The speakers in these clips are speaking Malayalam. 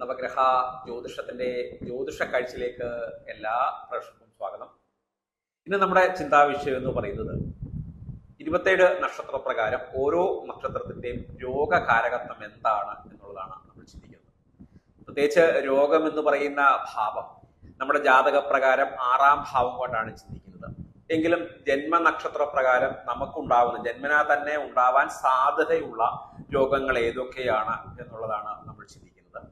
നവഗ്രഹ ജ്യോതിഷത്തിന്റെ ജ്യോതിഷ കാഴ്ചയിലേക്ക് എല്ലാ പ്രേക്ഷകർക്കും സ്വാഗതം. ഇന്ന് നമ്മുടെ ചിന്താ വിഷയം എന്ന് പറയുന്നത് ഇരുപത്തേഴ് നക്ഷത്ര പ്രകാരം ഓരോ നക്ഷത്രത്തിന്റെയും രോഗകാരകത്വം എന്താണ് എന്നുള്ളതാണ് നമ്മൾ ചിന്തിക്കുന്നത്. പ്രത്യേകിച്ച് രോഗം എന്ന് പറയുന്ന ഭാവം നമ്മുടെ ജാതക പ്രകാരം ആറാം ഭാവം കൊണ്ടാണ് ചിന്തിക്കുന്നത്. എങ്കിലും ജന്മനക്ഷത്ര പ്രകാരം നമുക്കുണ്ടാവുന്ന ജന്മനാ തന്നെ ഉണ്ടാവാൻ സാധ്യതയുള്ള രോഗങ്ങൾ ഏതൊക്കെയാണ് എന്നുള്ളതാണ് നമ്മൾ ചിന്തിക്കുന്നത്.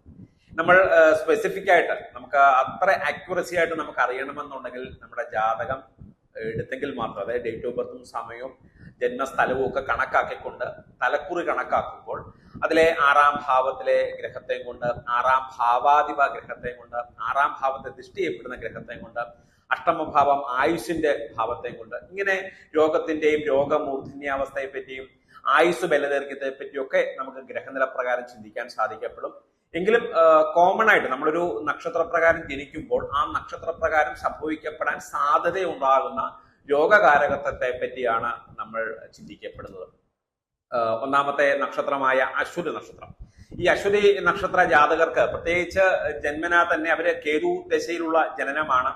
നമ്മൾ സ്പെസിഫിക് ആയിട്ട് നമുക്ക് അത്ര ആക്യുറസി ആയിട്ട് നമുക്ക് അറിയണമെന്നുണ്ടെങ്കിൽ നമ്മുടെ ജാതകം എടുത്തെങ്കിൽ മാത്രം അതായത് ഡേറ്റ് ഓഫ് ബർത്തും സമയവും ജന്മസ്ഥലവും ഒക്കെ കണക്കാക്കിക്കൊണ്ട് തലക്കുറി കണക്കാക്കുമ്പോൾ അതിലെ ആറാം ഭാവത്തിലെ ഗ്രഹത്തെയും കൊണ്ട് ആറാം ഭാവാധിപ ഗ്രഹത്തെയും കൊണ്ട് ആറാം ഭാവത്തെ ദൃഷ്ടി ചെയ്യപ്പെടുന്ന ഗ്രഹത്തെയും കൊണ്ട് അഷ്ടമഭാവം ആയുഷിന്റെ ഭാവത്തെയും കൊണ്ട് ഇങ്ങനെ രോഗത്തിന്റെയും രോഗമൂർധന്യാവസ്ഥയെ പറ്റിയും ആയുസ് ബലദൈർഘ്യത്തെ പറ്റിയൊക്കെ നമുക്ക് ഗ്രഹനില പ്രകാരം ചിന്തിക്കാൻ സാധിക്കപ്പെടും. എങ്കിലും കോമൺ ആയിട്ട് നമ്മളൊരു നക്ഷത്രപ്രകാരം ജനിക്കുമ്പോൾ ആ നക്ഷത്രപ്രകാരം സംഭവിക്കപ്പെടാൻ സാധ്യതയുണ്ടാകുന്ന രോഗകാരകത്വത്തെ പറ്റിയാണ് നമ്മൾ ചിന്തിക്കപ്പെടുന്നത്. ഒന്നാമത്തെ നക്ഷത്രമായ അശ്വതി നക്ഷത്രം. ഈ അശ്വതി നക്ഷത്ര ജാതകർക്ക് പ്രത്യേകിച്ച് ജന്മനാ തന്നെ അവർ കേതു ദശയിലുള്ള ജനനമാണ്.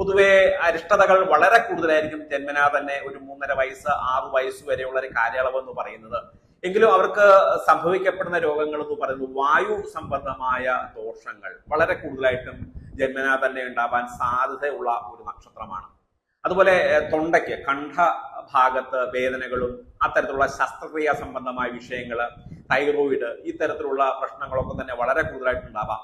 പൊതുവെ അരിഷ്ടതകൾ വളരെ കൂടുതലായിരിക്കും ജന്മനാ തന്നെ ഒരു മൂന്നര വയസ്സ് ആറു വയസ്സ് വരെയുള്ള ഒരു കാലയളവ് എന്ന് പറയുന്നത്. എങ്കിലും അവർക്ക് സംഭവിക്കപ്പെടുന്ന രോഗങ്ങൾ എന്ന് പറയുന്നത് വായു സംബന്ധമായ ദോഷങ്ങൾ വളരെ കൂടുതലായിട്ടും ജന്മനാ തന്നെ ഉണ്ടാവാൻ സാധ്യതയുള്ള ഒരു നക്ഷത്രമാണ്. അതുപോലെ തൊണ്ടയ്ക്ക് കണ്ഠ ഭാഗത്ത് വേദനകളും അത്തരത്തിലുള്ള ശസ്ത്രക്രിയ സംബന്ധമായ വിഷയങ്ങൾ തൈറോയിഡ് ഇത്തരത്തിലുള്ള പ്രശ്നങ്ങളൊക്കെ തന്നെ വളരെ കൂടുതലായിട്ടുണ്ടാവാം.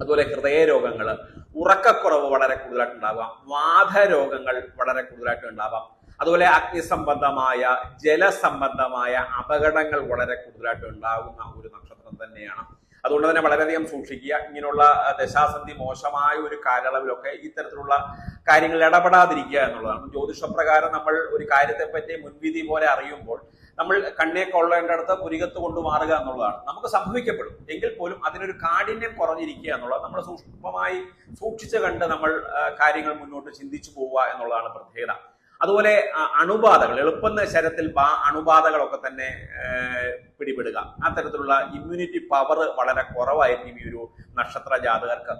അതുപോലെ ഹൃദയരോഗങ്ങൾ ഉറക്കക്കുറവ് വളരെ കൂടുതലായിട്ട് ഉണ്ടാവാം വാതരോഗങ്ങൾ വളരെ കൂടുതലായിട്ട് ഉണ്ടാവാം അതുപോലെ അഗ്നിസംബന്ധമായ ജലസംബന്ധമായ അപകടങ്ങൾ വളരെ കൂടുതലായിട്ട് ഉണ്ടാകുന്ന ഒരു നക്ഷത്രം തന്നെയാണ് അതുകൊണ്ട് തന്നെ വളരെയധികം സൂക്ഷിക്കുക. ഇങ്ങനെയുള്ള ദശാസന്ധി മോശമായ ഒരു കാലയളവിലൊക്കെ ഇത്തരത്തിലുള്ള കാര്യങ്ങളിൽ ഇടപെടാതിരിക്കുക എന്നുള്ളതാണ്. ജ്യോതിഷപ്രകാരം നമ്മൾ ഒരു കാര്യത്തെ പറ്റി മുൻവിധി പോലെ അറിയുമ്പോൾ നമ്മൾ കണ്ണേ കൊള്ളേണ്ടടുത്ത് പുരികത്ത് കൊണ്ടുമാറുക എന്നുള്ളതാണ്. നമുക്ക് സംഭവിക്കപ്പെടും. എങ്കിൽ പോലും അതിനൊരു കാഠിന്യം കുറഞ്ഞിരിക്കുക എന്നുള്ളത് നമ്മൾ സൂക്ഷ്മമായി സൂക്ഷിച്ചു കണ്ട് നമ്മൾ കാര്യങ്ങൾ മുന്നോട്ട് ചിന്തിച്ചു പോവുക എന്നുള്ളതാണ് പ്രത്യേകത. അതുപോലെ അണുബാധകൾ എളുപ്പം ശരത്തിൽ അണുബാധകളൊക്കെ തന്നെ പിടിപെടുക. അത്തരത്തിലുള്ള ഇമ്മ്യൂണിറ്റി പവർ വളരെ കുറവായിരിക്കും ഈ ഒരു നക്ഷത്ര ജാതകർക്ക്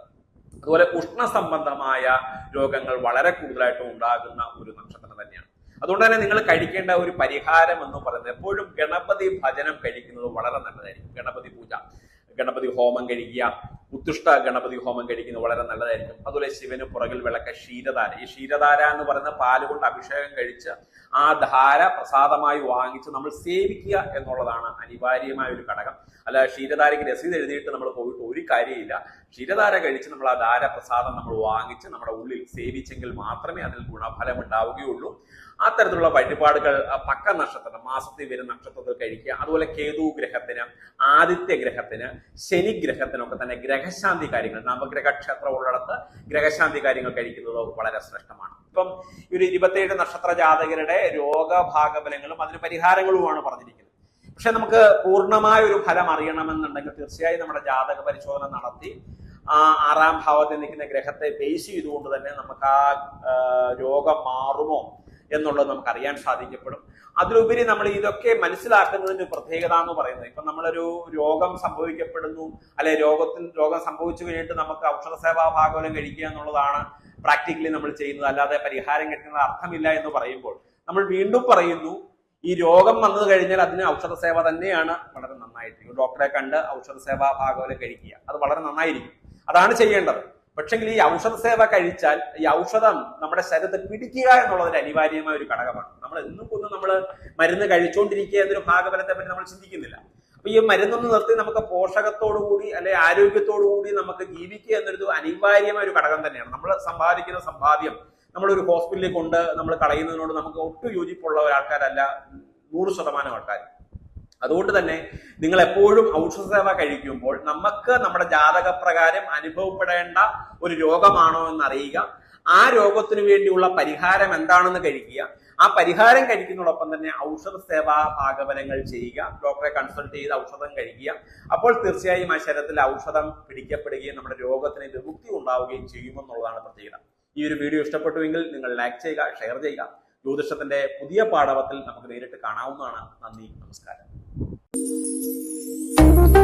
അതുപോലെ ഉഷ്ണ സംബന്ധമായ രോഗങ്ങൾ വളരെ കൂടുതലായിട്ട് ഉണ്ടാകുന്ന ഒരു നക്ഷത്രം തന്നെയാണ്. അതുകൊണ്ട് തന്നെ നിങ്ങൾ കഴിക്കേണ്ട ഒരു പരിഹാരം എന്ന് പറയുന്നത് എപ്പോഴും ഗണപതി ഭജനം കഴിക്കുന്നത് വളരെ നല്ലതായിരിക്കും. ഗണപതി പൂജ ഗണപതി ഹോമം കഴിക്കുക ഉത്തുഷ്ട ഗണപതി ഹോമം കഴിക്കുന്നത് വളരെ നല്ലതായിരിക്കും. അതുപോലെ ശിവന് പുറകിൽ വിളക്ക ക്ഷീരധാര. ഈ ക്ഷീരധാര എന്ന് പറയുന്ന പാൽ കൊണ്ട് അഭിഷേകം കഴിച്ച് ആ ധാര പ്രസാദമായി വാങ്ങിച്ച് നമ്മൾ സേവിക്കുക എന്നുള്ളതാണ് അനിവാര്യമായ ഒരു ഘടകം. അല്ല ക്ഷീരധാരയ്ക്ക് രസീത് എഴുതിയിട്ട് നമ്മൾ പോയിട്ട് ഒരു കാര്യമില്ല. ക്ഷീരധാര കഴിച്ച് നമ്മൾ ആ ധാര പ്രസാദം നമ്മൾ വാങ്ങിച്ച് നമ്മുടെ ഉള്ളിൽ സേവിച്ചെങ്കിൽ മാത്രമേ അതിൽ ഗുണഫലം ഉണ്ടാവുകയുള്ളൂ. അത്തരത്തിലുള്ള വഴിപാടുകൾ പക്ക നക്ഷത്രം മാസത്തിൽ വരുന്ന നക്ഷത്രത്തിൽ കഴിക്കുക. അതുപോലെ കേതു ഗ്രഹത്തിന് ആദിത്യ ഗ്രഹത്തിന് ശനി ഗ്രഹത്തിനൊക്കെ തന്നെ ഗ്രഹശാന്തി കാര്യങ്ങൾ. നവഗ്രഹ ക്ഷേത്രം ഉള്ളിടത്ത് ഗ്രഹശാന്തി കാര്യങ്ങൾ കഴിക്കുന്നത് വളരെ ശ്രേഷ്ഠമാണ്. ഇപ്പം ഒരു ഇരുപത്തിയേഴ് നക്ഷത്ര ജാതകരുടെ രോഗഭാഗബലങ്ങളും അതിന് പരിഹാരങ്ങളുമാണ് പറഞ്ഞിരിക്കുന്നത്. പക്ഷെ നമുക്ക് പൂർണമായ ഒരു ഫലം അറിയണമെന്നുണ്ടെങ്കിൽ തീർച്ചയായും നമ്മുടെ ജാതക പരിശോധന നടത്തി ആ ആറാം ഭാവത്തിൽ നിൽക്കുന്ന ഗ്രഹത്തെ ബേസ് ചെയ്തുകൊണ്ട് തന്നെ നമുക്ക് ആ, രോഗം മാറുമോ എന്നുള്ളത് നമുക്ക് അറിയാൻ സാധിക്കപ്പെടും. അതിലുപരി നമ്മൾ ഇതൊക്കെ മനസ്സിലാക്കുന്നതിന്റെ പ്രത്യേകത എന്ന് പറയുന്നത്. ഇപ്പൊ നമ്മളൊരു രോഗം സംഭവിക്കപ്പെടുന്നു അല്ലെ രോഗത്തിന് രോഗം സംഭവിച്ചു കഴിഞ്ഞിട്ട് നമുക്ക് ഔഷധ സേവാ ഭാഗവലം കഴിക്കുക എന്നുള്ളതാണ് പ്രാക്ടിക്കലി നമ്മൾ ചെയ്യുന്നത്. അല്ലാതെ പരിഹാരം കിട്ടുന്നത് അർത്ഥമില്ല എന്ന് പറയുമ്പോൾ നമ്മൾ വീണ്ടും പറയുന്നു ഈ രോഗം വന്നു കഴിഞ്ഞാൽ അതിന് ഔഷധ സേവ തന്നെയാണ് വളരെ നന്നായിരിക്കും ഡോക്ടറെ കണ്ട് ഔഷധ സേവാ ഭാഗവലം കഴിക്കുക. അത് വളരെ നന്നായിരിക്കും. അതാണ് ചെയ്യേണ്ടത്. പക്ഷെങ്കിൽ ഈ ഔഷധ സേവ കഴിച്ചാൽ ഈ ഔഷധം നമ്മുടെ ശരീരത്തെ പിടിക്കുക എന്നുള്ളതിന് അനിവാര്യമായ ഒരു ഘടകമാണ്. നമ്മൾ എന്നും കൊന്നും നമ്മൾ മരുന്ന് കഴിച്ചുകൊണ്ടിരിക്കുക എന്നൊരു ഭാഗഫലത്തെ പറ്റി നമ്മൾ ചിന്തിക്കുന്നില്ല. അപ്പൊ ഈ മരുന്നൊന്ന് നിർത്തി നമുക്ക് പോഷകത്തോടു കൂടി അല്ലെ ആരോഗ്യത്തോടു കൂടി നമുക്ക് ജീവിക്കുക എന്നൊരു അനിവാര്യമായ ഒരു ഘടകം തന്നെയാണ്. നമ്മൾ സമ്പാദിക്കുന്ന സമ്പാദ്യം നമ്മളൊരു ഹോസ്പിറ്റലിൽ കൊണ്ട് നമ്മൾ കളയുന്നതിനോട് നമുക്ക് ഒട്ടും യോജിപ്പുള്ള ഒരാൾക്കാരല്ല നൂറ് ശതമാനം ആൾക്കാർ. അതുകൊണ്ട് തന്നെ നിങ്ങൾ എപ്പോഴും ഔഷധ സേവ കഴിക്കുമ്പോൾ നമുക്ക് നമ്മുടെ ജാതകപ്രകാരം അനുഭവപ്പെടേണ്ട ഒരു രോഗമാണോ എന്ന് അറിയുക ആ രോഗത്തിന് വേണ്ടിയുള്ള പരിഹാരം എന്താണെന്ന് കഴിക്കുക. ആ പരിഹാരം കഴിക്കുന്നതോടൊപ്പം തന്നെ ഔഷധ സേവാ ഭാഗവനങ്ങൾ ചെയ്യുക. ഡോക്ടറെ കൺസൾട്ട് ചെയ്ത് ഔഷധം കഴിക്കുക. അപ്പോൾ തീർച്ചയായും ആ ശരീരത്തിൽ ഔഷധം പിടിക്കപ്പെടുകയും നമ്മുടെ രോഗത്തിന് വിമുക്തി ഉണ്ടാവുകയും ചെയ്യുമെന്നുള്ളതാണ് പ്രത്യേകത. ഈ ഒരു വീഡിയോ ഇഷ്ടപ്പെട്ടുവെങ്കിൽ നിങ്ങൾ ലൈക്ക് ചെയ്യുക ഷെയർ ചെയ്യുക. ജ്യോതിഷത്തിന്റെ പുതിയ പാഠവത്തിൽ നമുക്ക് നേരിട്ട് കാണാവുന്നതാണ്. നന്ദി നമസ്കാരം. Thank you.